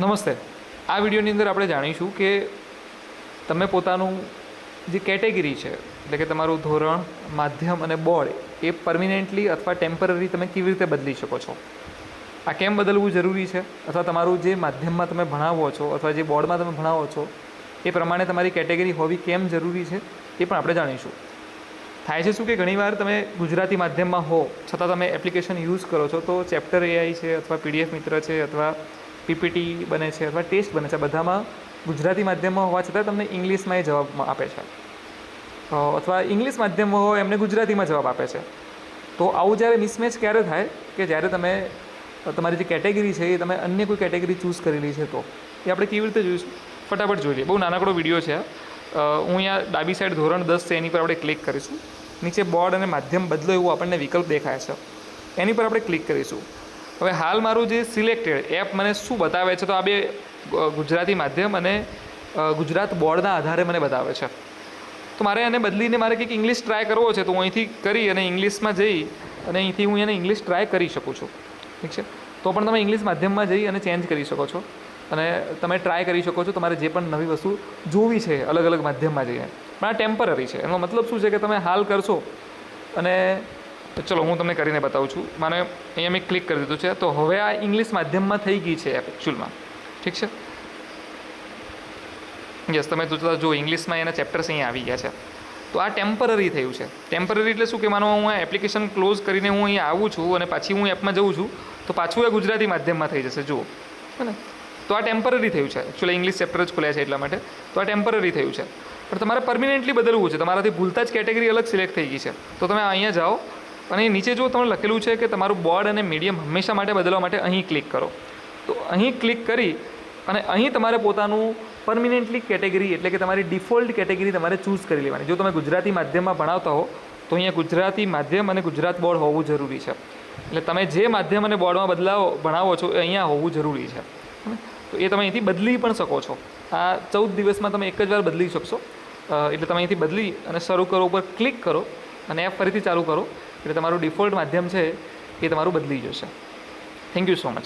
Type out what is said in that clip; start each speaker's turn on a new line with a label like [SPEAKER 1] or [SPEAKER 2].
[SPEAKER 1] નમસ્તે. આ વિડીયોની અંદર આપણે જાણીશું કે તમે પોતાનું જે કેટેગરી છે, એટલે કે તમારું ધોરણ, માધ્યમ અને બોર્ડ, એ પરમિનેન્ટલી અથવા ટેમ્પરરી તમે કેવી રીતે બદલી શકો છો? આ કેમ બદલવું જરૂરી છે? અથવા તમારું જે માધ્યમમાં તમે ભણાવો છો, અથવા જે બોર્ડમાં તમે ભણાવો છો, એ પ્રમાણે તમારી કેટેગરી હોવી કેમ જરૂરી છે, એ પણ આપણે જાણીશું. થાય છે શું કે ઘણીવાર તમે ગુજરાતી માધ્યમમાં હો, છતાં તમે એપ્લિકેશન યુઝ કરો છો, તો ચેપ્ટર એઆઈ છે, અથવા પીડીએફ મિત્ર છે, અથવા પીપીટી બને છે અથવા ટેસ્ટ બને છે. બધામાં ગુજરાતી માધ્યમમાં હોવા છતાં તમને ઇંગ્લિશમાં એ જવાબ આપે છે. અથવા ઇંગ્લિશ માધ્યમમાં હોય એમને ગુજરાતીમાં જવાબ આપે છે. તો આવું જ્યારે મિસમેચ ક્યારે થાય કે જ્યારે તમે તમારી જે કેટેગરી છે એ તમે અન્ય કોઈ કેટેગરી ચૂઝ કરેલી છે તો? એ આપણે કેવી રીતે જોઈશું? ફટાફટ જોઈ લઈએ બહુ નાનકડો વીડિયો છે. હું અહીંયા ડાબી સાઈડ ધોરણ દસ છે, એની પર આપણે ક્લિક કરીશું. નીચે બોર્ડ અને માધ્યમ બદલો એવું આપણને વિકલ્પ દેખાય છે. એની પર આપણે ક્લિક કરીશું. હવે હાલ મારું જે સિલેક્ટેડ એપ મને શું બતાવે છે તો આ બે ગુજરાતી માધ્યમ અને ગુજરાત બોર્ડના આધારે મને બતાવે છે. તો મારે એને બદલીને મારે કંઈક ઇંગ્લિશ ટ્રાય કરવો છે તો હું અહીંથી કરી અને ઇંગ્લિશમાં જઈ અને અહીંથી હું એને ઇંગ્લિશ ટ્રાય કરી શકું છું. ઠીક છે? તો પણ તમે ઇંગ્લિશ માધ્યમમાં જઈ અને ચેન્જ કરી શકો છો. અને તમે ટ્રાય કરી શકો છો તમારે જે પણ નવી વસ્તુ જોવી છે અલગ અલગ માધ્યમમાં જઈને. પણ આ ટેમ્પરરી છે. એનો મતલબ શું છે કે તમે હાલ કરશો અને ચલો, હું તમને કરીને બતાવું છું. મને અહીંયા મેં ક્લિક કરી દીધું છે. તો હવે આ ઇંગ્લિશ માધ્યમમાં થઈ ગઈ છે એપ એકચ્યુઅલમાં ઠીક છે? યસ તમે જોતા જો ઇંગ્લિશમાં એના ચેપ્ટર્સ અહીંયા આવી ગયા છે. તો આ ટેમ્પરરી થયું છે. ટેમ્પરરી એટલે શું કે માનો હું આ એપ્લિકેશન ક્લોઝ કરીને હું અહીંયા આવું છું અને પાછી હું એપમાં જઉં છું, તો પાછું એ ગુજરાતી માધ્યમમાં થઈ જશે. જુઓ. ને? તો આ ટેમ્પરરી થયું છે. એકચ્યુઅલી ઇંગ્લિશ ચેપ્ટર જ ખોલ્યા છે એટલા માટે. તો આ ટેમ્પરરી થયું છે. પણ તમારે પરમિનન્ટલી બદલવું છે. તમારાથી ભૂલતા જ કેટેગરી અલગ સિલેક્ટ થઈ ગઈ છે. તો તમે અહીંયા જાઓ. અને નીચે જો તમે લખેલું છે કે તમારું બોર્ડ અને મીડિયમ હંમેશા માટે બદલવા માટે અહીં ક્લિક કરો. તો અહીં ક્લિક કરી અને અહીં તમારે પોતાનું પરમિનેન્ટલી કેટેગરી એટલે કે તમારી ડિફોલ્ટ કેટેગરી તમારે ચૂઝ કરી લેવાની. જો તમે ગુજરાતી માધ્યમમાં ભણાવતા હો, તો અહીંયા ગુજરાતી માધ્યમ અને ગુજરાત બોર્ડ હોવું જરૂરી છે. એટલે તમે જે માધ્યમ અને બોર્ડમાં બદલાવો, ભણાવો છો, એ અહીંયા હોવું જરૂરી છે. તો એ તમે અહીંથી બદલી પણ શકો છો. આ ચૌદ દિવસમાં તમે એક જ વાર બદલી શકશો. એટલે તમે અહીંથી બદલી અને શરૂ કરો, ઉપર ક્લિક કરો અને એપ ફરીથી ચાલુ કરો. એટલે તમારું ડિફોલ્ટ માધ્યમ છે એ તમારું બદલી જશે. Thank you so much